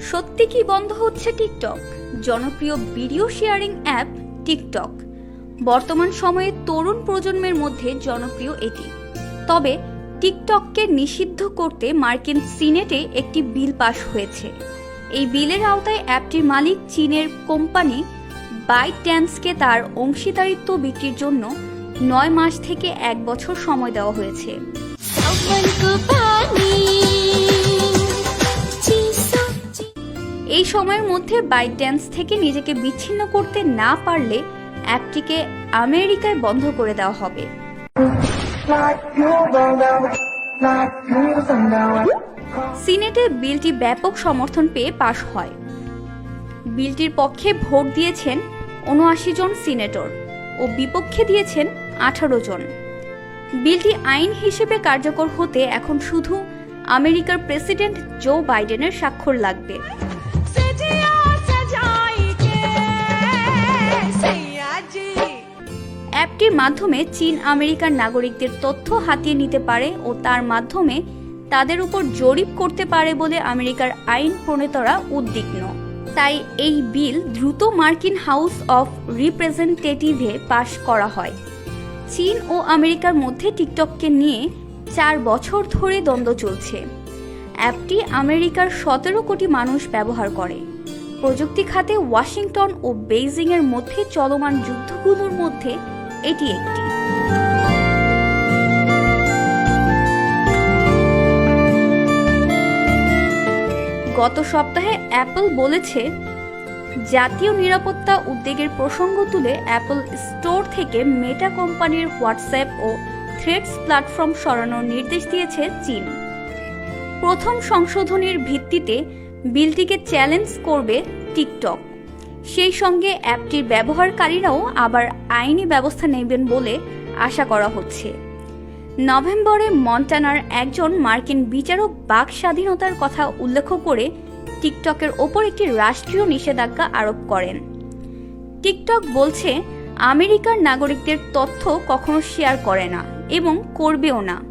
সত্যি কি বন্ধ হচ্ছে টিকটক? জনপ্রিয় ভিডিও শেয়ারিং অ্যাপ টিকটক। বর্তমান সময়ে তরুণ প্রজন্মের মধ্যে জনপ্রিয় এটি। তবে টিকটককে নিষিদ্ধ করতে মার্কিন সিনেটে একটি বিল পাশ হয়েছে। এই বিলের আওতায় অ্যাপটির মালিক চীনের কোম্পানি বাইট ড্যান্সকে তার অংশীদারিত্ব বিক্রির জন্য নয় মাস থেকে এক বছর সময় দেওয়া হয়েছে। এই সময়ের মধ্যে বাইট ড্যান্স থেকে নিজেকে বিচ্ছিন্ন করতে না পারলে অ্যাপটিকে আমেরিকায় বন্ধ করে দেওয়া হবে। সিনেটে বিলটি ব্যাপক সমর্থন পেয়ে পাশ হয়। বিলটির পক্ষে ভোট দিয়েছেন উনআশি জন সিনেটর। ও বিপক্ষে দিয়েছেন আঠারো জন। বিলটি আইন হিসেবে কার্যকর হতে এখন শুধু আমেরিকার প্রেসিডেন্ট জো বাইডেনের স্বাক্ষর লাগবে। অ্যাপটির মাধ্যমে চীন আমেরিকার নাগরিকদের তথ্য হাতিয়ে নিতে পারে ও তার মাধ্যমে তাদের উপর জরিপ করতে পারে বলে আমেরিকার আইন প্রণেতরা উদ্বিগ্ন। তাই এই বিল দ্রুত মার্কিন হাউস অফ রিপ্রেজেন্টেটিভে পাশ করা হয়। চীন ও আমেরিকার মধ্যে টিকটককে নিয়ে চার বছর ধরে দ্বন্দ্ব চলছে। অ্যাপটি আমেরিকার সতেরো কোটি মানুষ ব্যবহার করে। প্রযুক্তি খাতে ওয়াশিংটন ও বেইজিং এর মধ্যে চলমান যুদ্ধগুলোর মধ্যে এটি একটি। গত সপ্তাহে অ্যাপল বলেছে, জাতীয় নিরাপত্তা উদ্বেগের প্রসঙ্গ তুলে অ্যাপল স্টোর থেকে মেটা কোম্পানির হোয়াটসঅ্যাপ ও থ্রেডস প্ল্যাটফর্ম সরানোর নির্দেশ দিয়েছে চীন। প্রথম সংশোধনীর ভিত্তিতে বিলটিকে চ্যালেঞ্জ করবে টিকটক। সেই সঙ্গে অ্যাপটির ব্যবহারকারীরাও আবার আইনি ব্যবস্থা নেবেন বলে আশা করা হচ্ছে। নভেম্বরে মন্টানার একজন মার্কিন বিচারক বাক স্বাধীনতার কথা উল্লেখ করে টিকটকের ওপর একটি রাষ্ট্রীয় নিষেধাজ্ঞা আরোপ করেন। টিকটক বলছে, আমেরিকার নাগরিকদের তথ্য কখনো শেয়ার করে না এবং করবেও না।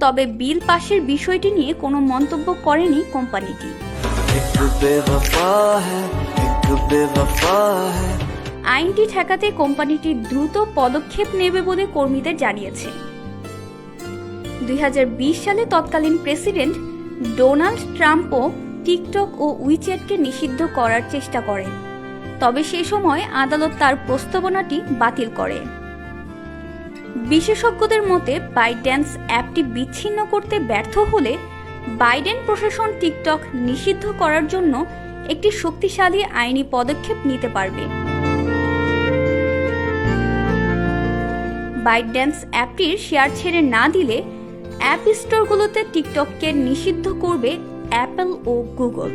তবে বিল পাশের বিষয়টি নিয়ে কোনো মন্তব্য করেনি কোম্পানিটি। আইনটি ঠেকাতে কোম্পানিটি দ্রুত পদক্ষেপ নেবে বলে কর্মীদের জানিয়েছে। দুই হাজার বিশ সালে তৎকালীন প্রেসিডেন্ট ডোনাল্ড ট্রাম্পও টিকটক ও উইচ্যাটকে নিষিদ্ধ করার চেষ্টা করেন। তবে সে সময় আদালত তার প্রস্তাবনাটি বাতিল করে। বিশেষজ্ঞদের মতে বাইড্যান্স অ্যাপটি বিচ্ছিন্ন করতে ব্যর্থ হলে বাইডেন প্রশাসন টিকটক নিষিদ্ধ করার জন্য একটি শক্তিশালী আইনি পদক্ষেপ নিতে পারবে। বাইড্যান্স অ্যাপটির শেয়ার ছেড়ে না দিলে অ্যাপ স্টোরগুলোতে টিকটককে নিষিদ্ধ করবে অ্যাপল ও গুগল।